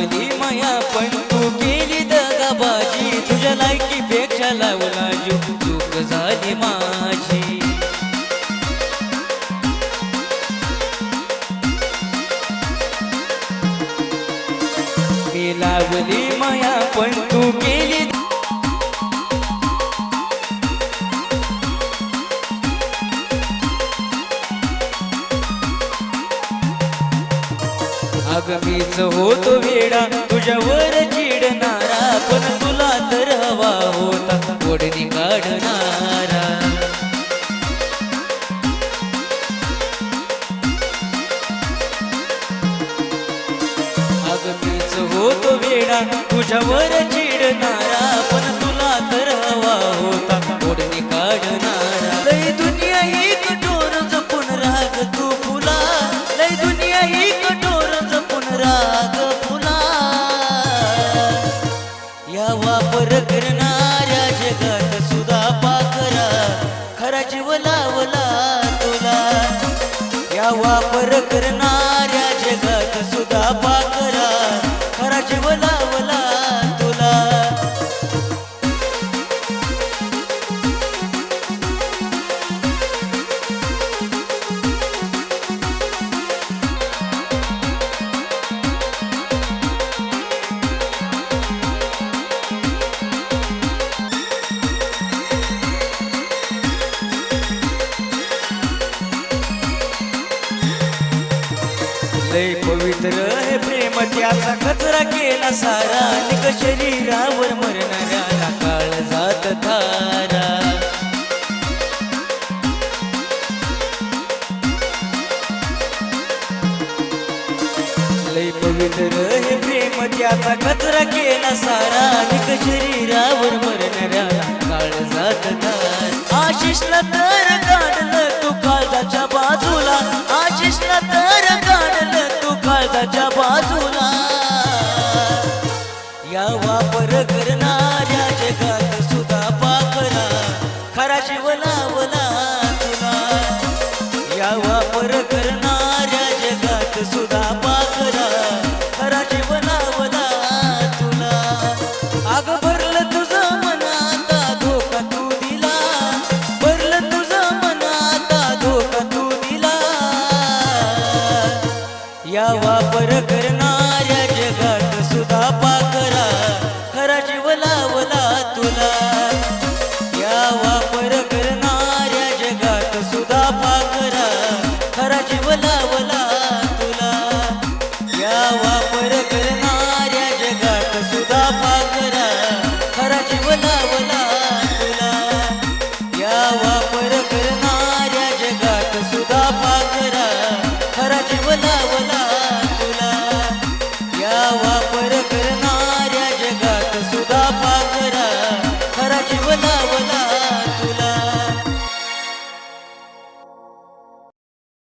लावली माया पण तू केली दगाबाजी. तुझ्या लायकी पेक्षा लावला जो चूक झाली माझी. मी लावली माया पण तू केली अग मीच होतो वेडा. तुझ्यावर चिडणारा पण तुला तर हवा होता. ओढणी काढणारा. अग मीच होतो वेडा. तुझ्यावर वापर करणाऱ्या जगात सुद्धा पाखरा लय पवित्र हे प्रेम त्याचा कचरा केला सारा. निक शरीरावर मरणाऱ्याला काळ जात थारा. लय पवित्र हे प्रेम त्याचा कचरा केला सारा. निक शरीरावर मरणाऱ्याला काळ जात थार. आशिषला तर काढलं तुका या वापर करणाऱ्या जगात सुद्धा पाखरा खरा शिव लावला तुला. या वापर करणाऱ्या जगात सुद्धा पाखरा खरा शिव लावला तुला. आग भरलं तुझं मनाता धोका तू दिला. भरलं तुझं मनाता धोका तू दिला. या वापर करणार जीवला